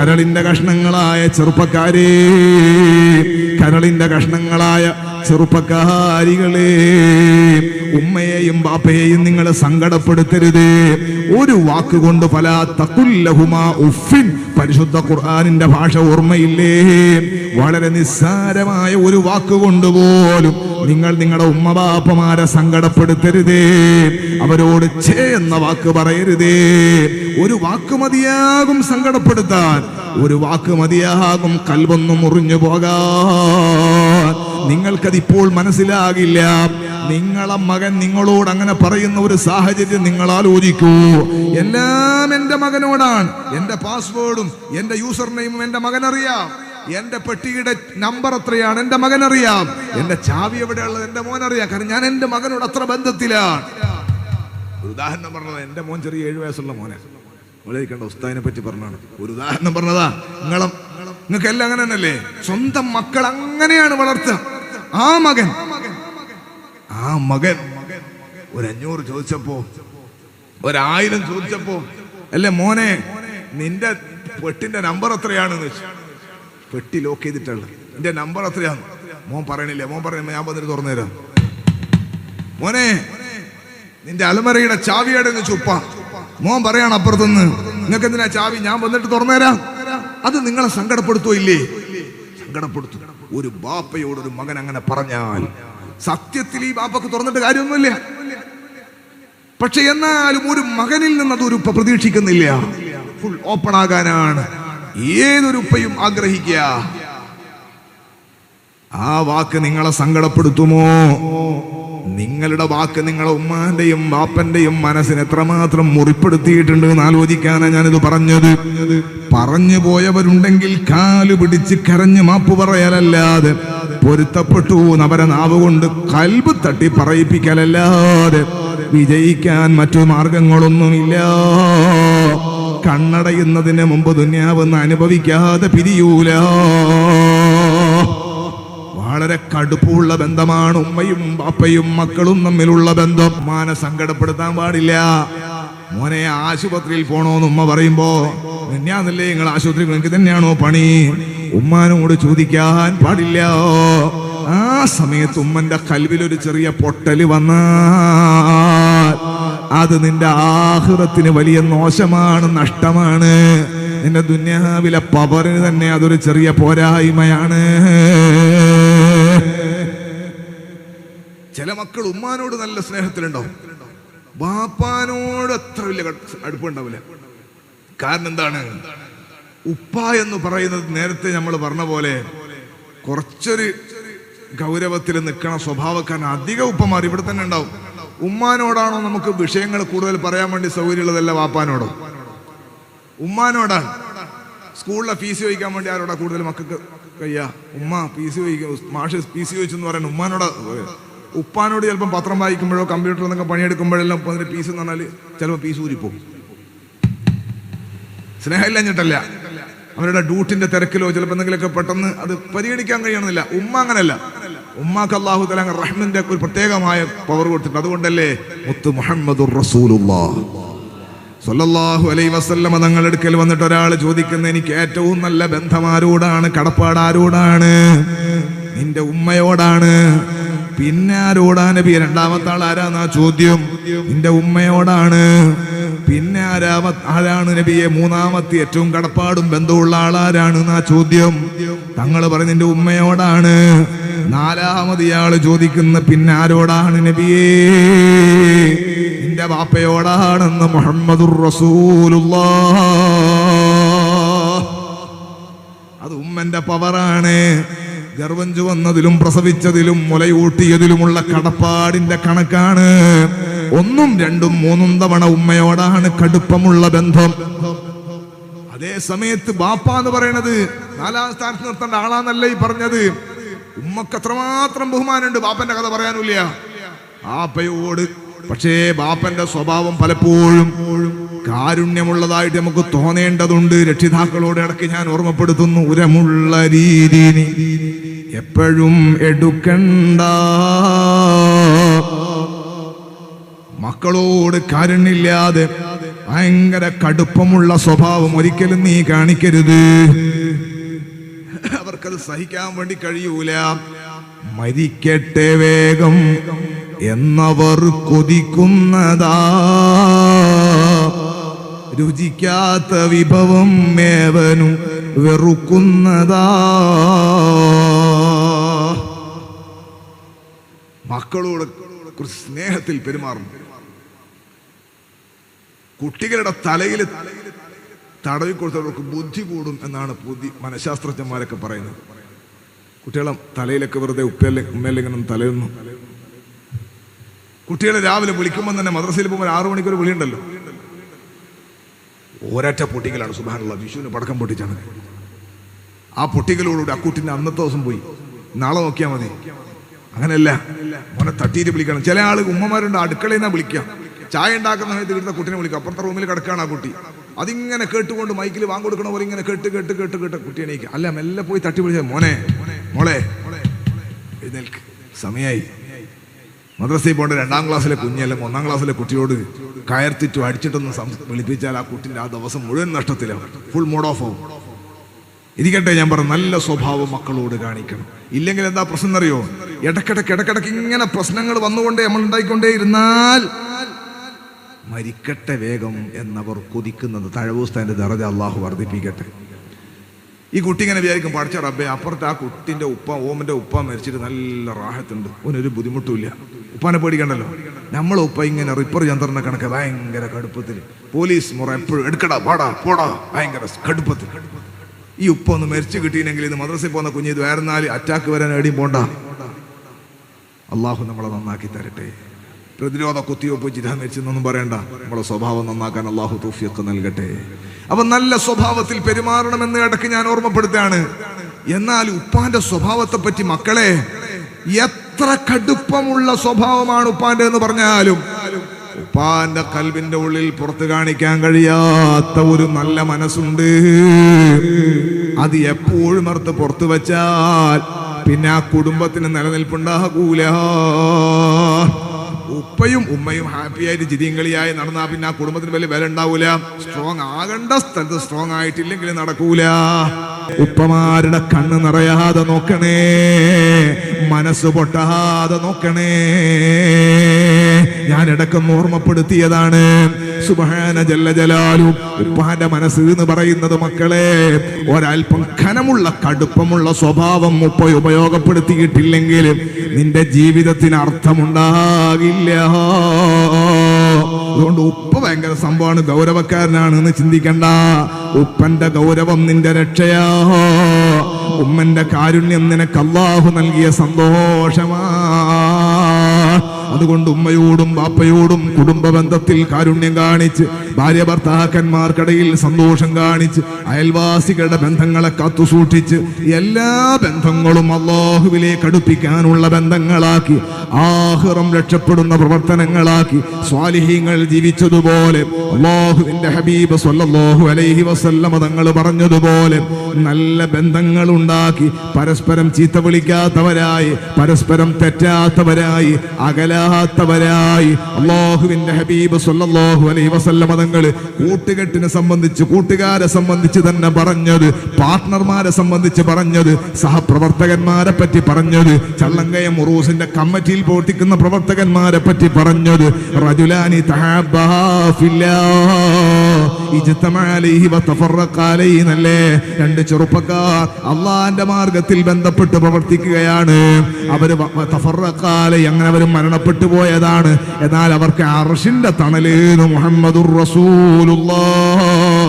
കരളിന്റെ കഷ്ണങ്ങളായ ചെറുപ്പക്കാരേ കരളിന്റെ കഷ്ണങ്ങളായ ചെറുപ്പക്കാരികളെ ഉമ്മയെയും ബാപ്പയെയും നിങ്ങൾ സങ്കടപ്പെടുത്തരുത്. ഒരു വാക്കുകൊണ്ട് പല തക്കുല്ലഹുമാ ഉഫിൻ പരിശുദ്ധ ഖുർആാനിന്റെ ഭാഷ ഓർമ്മയില്ലേ? വളരെ നിസ്സാരമായ ഒരു വാക്കുകൊണ്ട് പോലും നിങ്ങൾ നിങ്ങളുടെ ഉമ്മ ബാപ്പമാരെ സങ്കടപ്പെടുത്തരുതേ. അവരോട് ചേ എന്ന വാക്ക് പറയരുതേ. ഒരു വാക്ക് മതിയാകും സങ്കടപ്പെടുത്താൻ. ഒരു വാക്ക് മതിയാകും കൽവൊന്നും മുറിഞ്ഞു പോകാൻ. നിങ്ങൾക്കതിപ്പോൾ മനസ്സിലാകില്ല. നിങ്ങളെ മകൻ നിങ്ങളോട് അങ്ങനെ പറയുന്ന ഒരു സാഹചര്യം നിങ്ങൾ ആലോചിക്കൂ. എല്ലാം എന്റെ മകനോടാണ്. എന്റെ പാസ്വേഡും എന്റെ യൂസർ നെയിമും എന്റെ മകനറിയാം. എന്റെ പെട്ടിയുടെ നമ്പർ എത്രയാണ്? എന്റെ മകൻ അറിയാം. എന്റെ ചാവി എവിടെയുള്ളത്? എന്റെ മോൻ അറിയാം. കാരണം ഞാൻ എന്റെ മകനോട് അത്ര ബന്ധത്തിലാണ്. ഒരു ഉദാഹരണം പറഞ്ഞത് എന്റെ മോൻ ചെറിയ ഏഴു വയസ്സുള്ള മോനെ. വിളിക്കേണ്ട ഉസ്താദിനെ പറ്റി പറഞ്ഞാണ്. ഒരു ഉദാഹരണം പറഞ്ഞതാ നിങ്ങളെ നിങ്ങൾക്ക് എല്ലാം അങ്ങനെ തന്നെയല്ലേ? സ്വന്തം മക്കൾ അങ്ങനെയാണ് വളർത്തുക. ആ മകൻ ആ മകൻ ഒരു അഞ്ഞൂറ് ചോദിച്ചപ്പോ ഒരായിരം ചോദിച്ചപ്പോ അല്ലേ മോനെ നിന്റെ പെട്ടിന്റെ നമ്പർ എത്രയാണെന്ന് വെച്ചു. പെട്ടി ലോക്ക് ചെയ്തിട്ടുള്ളത് എന്റെ നമ്പർ എത്രയാണ് മോൻ പറയണില്ലേ. മോൻ പറയണ ഞാൻ വന്നിട്ട് തുറന്നു തരാം മോനെ നിന്റെ അലമറയുടെ ചാവിയുടെ ചുപ്പ? മോൻ പറയാണ് അപ്പുറത്തുനിന്ന് നിങ്ങൾക്ക് എന്തിനാ ചാവി? ഞാൻ വന്നിട്ട് തുറന്നുതരാം. അത് നിങ്ങളെ സങ്കടപ്പെടുത്തോ ഇല്ലേ? സങ്കടപ്പെടുത്തും. ഒരു ബാപ്പയോട് ഒരു മകൻ അങ്ങനെ പറഞ്ഞാൽ സത്യത്തിൽ ഈ ബാപ്പക്ക് തുറന്നിട്ട് കാര്യമൊന്നുമില്ല. പക്ഷെ എന്നാലും ഒരു മകനിൽ നിന്ന് ഉപ്പ പ്രതീക്ഷിക്കുന്നില്ല. ഫുൾ ഓപ്പൺ ആകാനാണ്. ഏതൊരു ഉപ്പയും ആഗ്രഹിക്കുക. ആ വാക്ക് നിങ്ങളെ സങ്കടപ്പെടുത്തുമോ? നിങ്ങളുടെ വാക്ക് നിങ്ങളെ ഉമ്മാന്റെയും ബാപ്പന്റെയും മനസ്സിന് എത്രമാത്രം മുറിപ്പെടുത്തിയിട്ടുണ്ട് എന്ന് ആലോചിക്കാനാണ് ഞാനിത് പറഞ്ഞത്. പറഞ്ഞു പോയവരുണ്ടെങ്കിൽ കാൽ പിടിച്ച് കരഞ്ഞ് മാപ്പ് പറയലല്ലാതെ പൊരുത്തപ്പെട്ടു അവരെ നാവ് കൊണ്ട് കൽബ് തട്ടി പറയിപ്പിക്കലല്ലാതെ വിജയിക്കാൻ മറ്റു മാർഗങ്ങളൊന്നുമില്ല. കണ്ണടയുന്നതിന് മുമ്പ് ദുന്യാവെന്ന് അനുഭവിക്കാതെ പിരിയൂല. വളരെ കടുപ്പുള്ള ബന്ധമാണ് ഉമ്മയും പാപ്പയും മക്കളും തമ്മിലുള്ള ബന്ധം. ഉമ്മാനെ സങ്കടപ്പെടുത്താൻ പാടില്ല. മോനെ ആശുപത്രിയിൽ പോണോന്ന് ഉമ്മ പറയുമ്പോ തന്നെയാന്നല്ലേ നിങ്ങൾ ആശുപത്രി നിങ്ങൾക്ക് തന്നെയാണോ പണി? ഉമ്മാനോട് ചോദിക്കാൻ പാടില്ല. ആ സമയത്ത് ഉമ്മന്റെ കൽവിൽ ഒരു ചെറിയ പൊട്ടൽ വന്നാൽ അത് നിന്റെ ആഹൃതത്തിന് വലിയ മോശമാണ് നഷ്ടമാണ്. നിന്റെ ദുന്യാവിലെ പവറിന് തന്നെ അതൊരു ചെറിയ പോരായ്മയാണ്. ചില മക്കൾ ഉമ്മാനോട് നല്ല സ്നേഹത്തിലുണ്ടോ ബാപ്പാനോട് അത്ര വലിയ അടുപ്പുണ്ടാവില്ല. കാരണം എന്താണ്? ഉപ്പ എന്ന് പറയുന്നത് നേരത്തെ നമ്മൾ പറഞ്ഞ പോലെ കുറച്ചൊരു ഗൗരവത്തിൽ നിൽക്കണ സ്വഭാവക്കാരൻ അധികം ഉപ്പമാർ ഇവിടെ തന്നെ ഉണ്ടാവും. ഉമ്മാനോടാണോ നമുക്ക് വിഷയങ്ങൾ കൂടുതൽ പറയാൻ വേണ്ടി സൗകര്യമുള്ളതല്ല വാപ്പാനോടോ. ഉമ്മാനോടാണ്. സ്കൂളിലെ ഫീസ് ചോദിക്കാൻ വേണ്ടി ആരോടാ കൂടുതൽ മക്കൾക്ക് കയ്യാ ഉമ്മ ഫീസ് ചോദിക്കും മാഷ് ഫീസ് ചോദിച്ചെന്ന് പറയുന്നത് ഉമ്മാനോടാ. ഉപ്പാനോട് ചിലപ്പം പത്രം വായിക്കുമ്പോഴോ കമ്പ്യൂട്ടറിൽ നിന്നൊക്കെ പണിയെടുക്കുമ്പോഴെല്ലാം അതിന് ഫീസ് എന്ന് പറഞ്ഞാൽ ചിലപ്പോൾ ഫീസ് ഊരിപ്പോകും. സ്നേഹമില്ലഞ്ഞിട്ടല്ല അവരുടെ ഡ്യൂട്ടിന്റെ തിരക്കിലോ ചിലപ്പോൾ എന്തെങ്കിലുമൊക്കെ പെട്ടെന്ന് അത് പരിഗണിക്കാൻ കഴിയണമെന്നില്ല. ഉമ്മ അങ്ങനല്ല. ഉമ്മാക്ക് അള്ളാഹു തല റഹ്മിന്റെ ഒരു പ്രത്യേകമായ പവർ കൊടുത്തിട്ടുണ്ട്. അതുകൊണ്ടല്ലേ മുത്ത് മുഹമ്മദുർ റസൂലുള്ളാ. സല്ലല്ലാഹു അലൈ വസല്ലമ തങ്ങൾ അടുക്കൽ വന്നിട്ട് ഒരാൾ ചോദിക്കുന്ന എനിക്ക് ഏറ്റവും നല്ല ബന്ധമാരോടാണ് കടപ്പാട് ആരോടാണ്? നിന്റെ ഉമ്മയോടാണ്? പിന്നെ ആരോടാ? നബി രണ്ടാമത്തെ ആൾ ആരാന്നാ ചോദ്യം? നിന്റെ ഉമ്മയോടാണ്. പിന്നെ ആരാമ ആരാണ് നബിയെ മൂന്നാമത്തെ ഏറ്റവും കടപ്പാടും ബന്ധമുള്ള ആളാരാണ് എന്നാ ചോദ്യം. തങ്ങൾ പറഞ്ഞ നിന്റെ ഉമ്മയോടാണ്. നാലാമത് ഇയാൾ ചോദിക്കുന്ന പിന്നെ ആരോടാണ് നബിയേ? നിന്റെ വാപ്പയോടാണെന്ന് മുഹമ്മദുർ റസൂലുള്ള അത് ഉമ്മന്റെ പവറാണ്. ഗർവം വന്നതിലും പ്രസവിച്ചതിലും മുലയൂട്ടിയതിലുമുള്ള കടപ്പാടിന്റെ കണക്കാണ്. ഒന്നും രണ്ടും മൂന്നും തവണ ഉമ്മയോടാണ് കടുപ്പമുള്ള ബന്ധം. അതേ സമയത്ത് ബാപ്പ എന്ന് പറയണത് നാലാം സ്ഥാനത്ത് നിർത്തേണ്ട ആളാന്നല്ല ഈ പറഞ്ഞത്. ഉമ്മക്ക് അത്രമാത്രം ബഹുമാനമുണ്ട് ബാപ്പന്റെ കഥ പറയാനില്ല ബാപ്പയോട് പക്ഷേ ബാപ്പന്റെ സ്വഭാവം പലപ്പോഴും കാരുണ്യമുള്ളതായിട്ട് നമുക്ക് തോന്നേണ്ടതുണ്ട്. രക്ഷിതാക്കളോട് ഇടയ്ക്ക് ഞാൻ ഓർമ്മപ്പെടുത്തുന്നു ഉരമുള്ള രീതി. എപ്പോഴും എടുക്കണ്ട മക്കളോട് കാരണില്ലാതെ ഭയങ്കര കടുപ്പമുള്ള സ്വഭാവം ഒരിക്കലും നീ കാണിക്കരുത്. അവർക്കത് സഹിക്കാൻ വേണ്ടി കഴിയൂല. മരിക്കട്ടെ വേഗം എന്നവർ കൊതിക്കുന്നതാ. രുചിക്കാത്ത വിഭവം മേവനു വെറുക്കുന്നതാ. മക്കളോട് കുറച്ച് സ്നേഹത്തിൽ പെരുമാറും കുട്ടികളുടെ തലയിൽ തടവി കൊടുത്തവർക്ക് ബുദ്ധി കൂടും എന്നാണ് ബുദ്ധി മനഃശാസ്ത്രജ്ഞന്മാരൊക്കെ പറയുന്നത്. കുട്ടികളെ തലയിലൊക്കെ വെറുതെ ഉപ്പയല്ലേ ഉമ്മയല്ലെങ്കിലും തലയൊന്നും. കുട്ടികളെ രാവിലെ വിളിക്കുമ്പോൾ തന്നെ മദ്രസയിൽ പോകുമ്പോൾ ആറു മണിക്കൊരു വിളിയുണ്ടല്ലോ. ഒരൊറ്റ പൊട്ടിക്കലാണ് സുബാനുള്ള വിഷുവിന് പടക്കം പൊട്ടിച്ചാണ്. ആ പൊട്ടിക്കലോടുകൂടി ആ കുട്ടിന്റെ അന്നത്തെ ദിവസം പോയി. നാളെ നോക്കിയാൽ മതി. അങ്ങനെയല്ല മോനെ തട്ടിയിട്ട് വിളിക്കണം. ചില ആൾ ഉമ്മമാരുണ്ട് അടുക്കളയിൽ നിന്നാ വിളിക്കാം ചായ ഉണ്ടാക്കുന്ന സമയത്ത് വീട്ടിലെ കുട്ടിനെ വിളിക്കും. അപ്പുറത്തെ റൂമിൽ കിടക്കുകയാണ് ആ കുട്ടി. അതിങ്ങനെ കേട്ടുകൊണ്ട് മൈക്കിൽ വാങ്ങിക്കൊടുക്കണ പോലെ ഇങ്ങനെ കേട്ട് കേട്ട് കേട്ട് കേട്ട് കുട്ടി എണീക്കുക അല്ല മെല്ലെ പോയി തട്ടി വിളിച്ച മോനെ മോളെ എഴുന്നേൽക്ക്. സമയായി. മദ്രസയിൽ പോകേണ്ട രണ്ടാം ക്ലാസ്സിലെ കുഞ്ഞല്ലേ ഒന്നാം ക്ലാസ്സിലെ കുട്ടിയോട് കയർത്തിറ്റോ അടിച്ചിട്ടൊന്ന് വിളിപ്പിച്ചാൽ ആ കുട്ടിന്റെ ആ ദിവസം മുഴുവൻ നഷ്ടത്തിലാവും. ഫുൾ മോഡ് ഓഫ് ആവും. ഇരിക്കട്ടെ ഞാൻ പറഞ്ഞു നല്ല സ്വഭാവം മക്കളോട് കാണിക്കണം. ഇല്ലെങ്കിൽ എന്താ പ്രശ്നം അറിയോ ഇടക്കിടക്ക് ഇടക്കിടക്ക് ഇങ്ങനെ പ്രശ്നങ്ങൾ വന്നുകൊണ്ടേ നമ്മൾ ഉണ്ടായിക്കൊണ്ടേ ഇരുന്നാൽ മരിക്കട്ടെ വേഗം എന്നവർ കൊതിക്കുന്നത് തഴവൂസ്താന്റെ ദറജ അള്ളാഹു വർദ്ധിപ്പിക്കട്ടെ. ഈ കുട്ടി ഇങ്ങനെ വിചാരിക്കും പഠിച്ച റബ്ബെ അപ്പുറത്ത് ആ കുട്ടിന്റെ ഉപ്പ ഓമന്റെ ഉപ്പ മരിച്ചിട്ട് നല്ല റാഹത്തുണ്ട്. ഓനൊരു ബുദ്ധിമുട്ടുമില്ല. ഉപ്പാനെ പേടിക്കണ്ടല്ലോ. നമ്മളെ ഉപ്പ ഇങ്ങനെ റിപ്പർ ചന്ദ്രനെ കണക്ക് ഭയങ്കര കടുപ്പത്തിൽ. പോലീസ് മുറ എപ്പോഴും എടുക്കടാ പാടാ പോടാ ഭയങ്കര കടുപ്പത്തിൽ. ഈ ഉപ്പ ഒന്ന് മരിച്ചു കിട്ടിയില്ലെങ്കിൽ ഇത് മദ്രസയിൽ പോകുന്ന കുഞ്ഞ് ഇത് വേറെ നാല് അറ്റാക്ക് വരാൻ എടിയും പോണ്ട. അള്ളാഹു നമ്മളെ നന്നാക്കി തരട്ടെ. പ്രതിരോധ കുത്തിവെപ്പ് ജിഹാ മരിച്ചെന്നൊന്നും പറയണ്ട. നമ്മളെ സ്വഭാവം നന്നാക്കാൻ അള്ളാഹു തൂഫിയൊക്കെ നൽകട്ടെ. അപ്പൊ നല്ല സ്വഭാവത്തിൽ പെരുമാറണമെന്ന് ഇടയ്ക്ക് ഞാൻ ഓർമ്മപ്പെടുത്തുകയാണ്. എന്നാൽ ഉപ്പാന്റെ സ്വഭാവത്തെ പറ്റി മക്കളെ എത്ര കടുപ്പമുള്ള സ്വഭാവമാണ് ഉപ്പാന്റെ എന്ന് പറഞ്ഞാലും ഉപ്പാന്റെ കൽവിന്റെ ഉള്ളിൽ പുറത്തു കാണിക്കാൻ കഴിയാത്ത ഒരു നല്ല മനസ്സുണ്ട്. അത് എപ്പോഴും അർത്ഥ പുറത്തു വച്ചാൽ പിന്നെ ആ കുടുംബത്തിന് നിലനിൽപ്പുണ്ടാകൂല. ഉപ്പയും ഉമ്മയും ഹാപ്പി ആയിട്ട് ചിരിയങ്കളിയായി നടന്നാ പിന്നെ ആ കുടുംബത്തിന് വലിയ വില ഉണ്ടാവൂല. സ്ട്രോങ് ആകേണ്ട സ്ഥലത്ത് സ്ട്രോങ് ആയിട്ടില്ലെങ്കിൽ നടക്കൂല. ഉപ്പമാരുടെ കണ്ണ് നിറയാതെ നോക്കണേ. മനസ്സ് പൊട്ടാതെ നോക്കണേ. ഞാൻ ഇടക്കൊന്ന് ഓർമ്മപ്പെടുത്തിയതാണ്. സുബഹാന ജല്ല ജലാലു. ഉപ്പാന്റെ മനസ്സ് എന്ന് പറയുന്നത് മക്കളെ ഒരൽപ്പം ഖനമുള്ള കടുപ്പമുള്ള സ്വഭാവം ഉപ്പ ഉപയോഗപ്പെടുത്തിയിട്ടില്ലെങ്കിൽ നിന്റെ ജീവിതത്തിന് അർത്ഥമുണ്ടാകില്ല. അതുകൊണ്ട് ഉപ്പ ഭയങ്കര സംഭവമാണ്. ഗൗരവക്കാരനാണ് എന്ന് ചിന്തിക്കണ്ട. ഉപ്പന്റെ ഗൗരവം നിന്റെ രക്ഷയാ. ഉമ്മന്റെ കാരുണ്യം നിനക്ക് അള്ളാഹു നൽകിയ സന്തോഷമാ. അതുകൊണ്ട് ഉമ്മയോടും ബാപ്പയോടും കുടുംബ ബന്ധത്തിൽ കാരുണ്യം കാണിച്ച് ഭാര്യ ഭർത്താക്കന്മാർക്കിടയിൽ സന്തോഷം കാണിച്ച് അയൽവാസികളുടെ ബന്ധങ്ങളെ കാത്തു സൂക്ഷിച്ച് എല്ലാ ബന്ധങ്ങളും അള്ളാഹുവിലേക്ക് അടുപ്പിക്കാനുള്ള ബന്ധങ്ങളാക്കി ആഹ്റം രക്ഷപ്പെടുന്ന പ്രവർത്തനങ്ങളാക്കി സ്വാലിഹീങ്ങൾ ജീവിച്ചതുപോലെ അള്ളാഹുവിന്റെ ഹബീബ് സ്വല്ലല്ലാഹു അലൈഹി വസല്ലമ തങ്ങൾ പറഞ്ഞതുപോലെ നല്ല ബന്ധങ്ങൾ ഉണ്ടാക്കി പരസ്പരം ചീത്ത വിളിക്കാത്തവരായി പരസ്പരം തെറ്റാത്തവരായി അകലാത്തവരായി അള്ളാഹുവിന്റെ ഹബീബ് സ്വല്ലല്ലാഹു അലൈഹി വസല്ലമ തങ്ങൾ കൂട്ടുകെട്ടിനെ സംബന്ധിച്ച് കൂട്ടുകാരെ സംബന്ധിച്ച് തന്നെ പറഞ്ഞത് പാർട്ട്ണർമാരെ സംബന്ധിച്ച് പറഞ്ഞത് സഹപ്രവർത്തകന്മാരെ പറ്റി പറഞ്ഞത് ചള്ളങ്കയ മുറൂസിന്റെ കമ്മിറ്റിയിൽ പ്രവർത്തിക്കുന്ന പ്രവർത്തകന്മാരെ പറ്റി പറഞ്ഞത്. റജുലാനി തഹാബ്ബാ എന്നല്ലേ രണ്ട് ചെറുപ്പക്കാർ അള്ളാന്റെ മാർഗത്തിൽ ബന്ധപ്പെട്ട് പ്രവർത്തിക്കുകയാണ്. അവർ അങ്ങനെ അവർ മരണപ്പെട്ടു പോയതാണ്. എന്നാൽ അവർക്ക് അർഷിന്റെ തണലേന്ന് മുഹമ്മദുർ റസൂലുള്ളാഹ്. എല്ലാ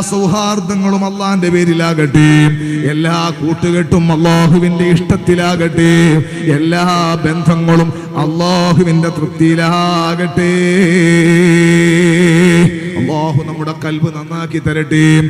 സൗഹാർദ്ദങ്ങളും അള്ളാന്റെ പേരിലാകട്ടെ. എല്ലാ കൂട്ടുകെട്ടും അള്ളാഹുവിന്റെ ഇഷ്ടത്തിലാകട്ടെ. എല്ലാ ബന്ധങ്ങളും അള്ളാഹുവിന്റെ തൃപ്തിയിലാകട്ടെ. അള്ളാഹു നമ്മുടെ കൽവ് നന്നാക്കി തരട്ടെ.